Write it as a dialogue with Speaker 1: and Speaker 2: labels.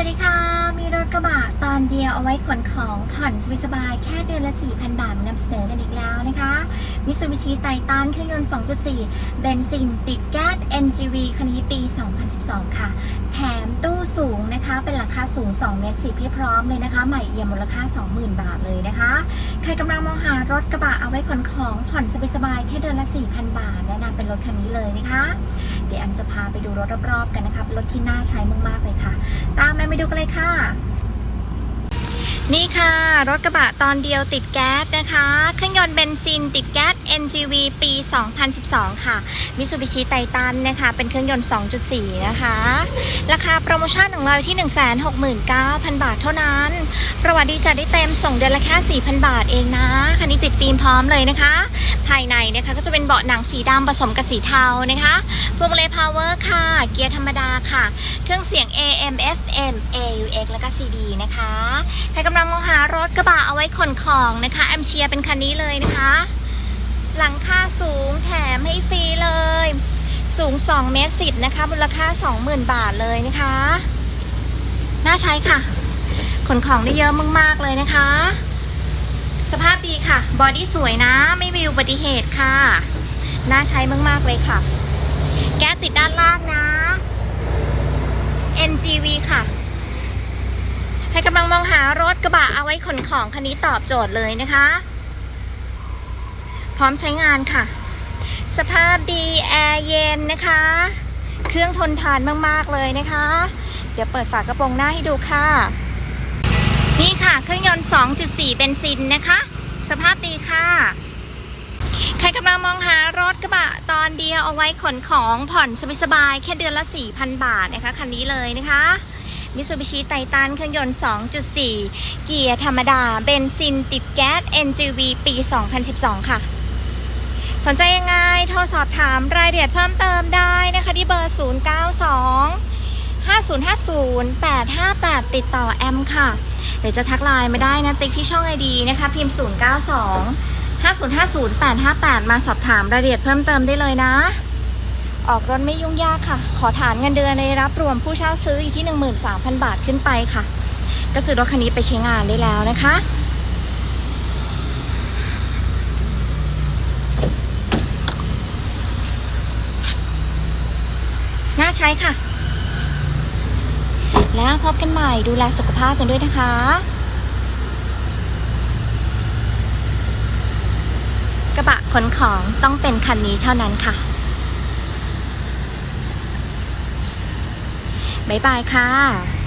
Speaker 1: วัสดีค่ะ มีรถกระบะตอนเดียวเอาไว้ขนของผ่อนสบายๆแค่เดือนละ 4,000 บาทมานำเสนอกันอีกแล้วนะคะมิซูบิชิไททันเครื่องยนต์ 2.4 เบนซินติดแก๊ส NGV คันนี้ปี 2012 ค่ะ แถมตู้สูงนะคะ เป็นหลังคาสูง 2 เมตร10พี่พร้อมเลยนะคะ ใหม่เอี่ยมมูลค่า 20,000 บาทเลยนะคะ ใครกำลังมองหารถกระบะเอาไว้ขนของผ่อนสบายๆแค่เดือนละ 4,000 บาทแนะนำเป็นรถคันนี้เลยนะคะเดี๋ยวแอมจะพาไปดูรถรอบๆกันนะคะเป็นรถที่น่าใช้มากๆเลยค่ะ ตามแอมไปดูกันเลยค่ะนี่ค่ะ รถกระบะตอนเดียวติดแก๊สนะคะ เครื่องยนต์เบนซินติดแก๊ส NGV ปี 2012 ค่ะมิซูบิชิไททันนะคะ เป็นเครื่องยนต์ 2.4 นะคะ ราคาโปรโมชั่นของเราอยู่ที่ 169,000 บาทเท่านั้น ประวัติดีจัดได้เต็มส่งเดือนละแค่ 4,000 บาทเองนะ ติดฟิล์มพร้อมเลยนะคะ ภายในนะคะก็จะเป็นเบาะหนังสีดำผสมกับสีเทานะคะพวงมาลัพาวเวอร์ค่ะ เกียร์ธรรมดาค่ะ เครื่องเสียง AM FM AUX แล้วก็ CD นะคะ ใครกำลังมองหารถกระบะเอาไว้ขนของนะคะแอมเชียเป็นคันนี้เลยนะคะ หลังคาสูงแถมให้ฟรีเลย สูง2เมตร10นะคะมูลค่า 20,000 บาทเลยนะคะ น่าใช้ค่ะ ขนของได้เยอะมากๆเลยนะคะ สภาพดีค่ะ บอดี้สวยนะ ไม่มีอุบัติเหตุค่ะ น่าใช้มาก ๆ เลยค่ะ แก๊สติดด้านล่างนะ NGV ค่ะ ใครกำลังมองหารถกระบะเอาไว้ขนของคันนี้ตอบโจทย์เลยนะคะ พร้อมใช้งานค่ะ สภาพดีแอร์เย็นนะคะ เครื่องทนทานมาก ๆ เลยนะคะ เดี๋ยวเปิดฝากระโปรงหน้าให้ดูค่ะ ยนต์ 2.4 เบนซินนะคะ สภาพดีค่ะ ใครกำลังมองหารถกระบะตอนเดียวเอาไว้ขนของผ่อนสบายๆแค่เดือนละ 4,000 บาทนะคะ คันนี้เลยนะคะมิ t ซูบิชิไททันเครื่องยนต์ 2.4 เกียร์ธรรมดา เบนซินติดแก๊ส NGV ปี 2012 ค่ะ สนใจยังไง โทรสอบถามรายละเอียดเพิ่มเติมได้นะคะ ที่เบอร์ 092 5050 858 ติดต่อแอมค่ะเดี๋ยวจะทักไลน์มาได้นะติ๊กที่ช่องไอดีนะคะ พิมพ์ 092 5050 858 มาสอบถามรายละเอียดเพิ่มเติมได้เลยนะ ออกรถไม่ยุ่งยากค่ะ ขอฐานเงินเดือนในรับรวมผู้เช่าซื้ออยู่ที่ 13,000 บาทขึ้นไปค่ะ ก็ซื้อรถคันนี้ไปใช้งานได้แล้วนะคะน่าใช้ค่ะ แล้าพบกันใหม่ดูแลสุขภาพกันด้วยนะคะกระบะขนของต้องเป็นคันนี้เท่านั้นค่ะ บ๊ายบายค่ะ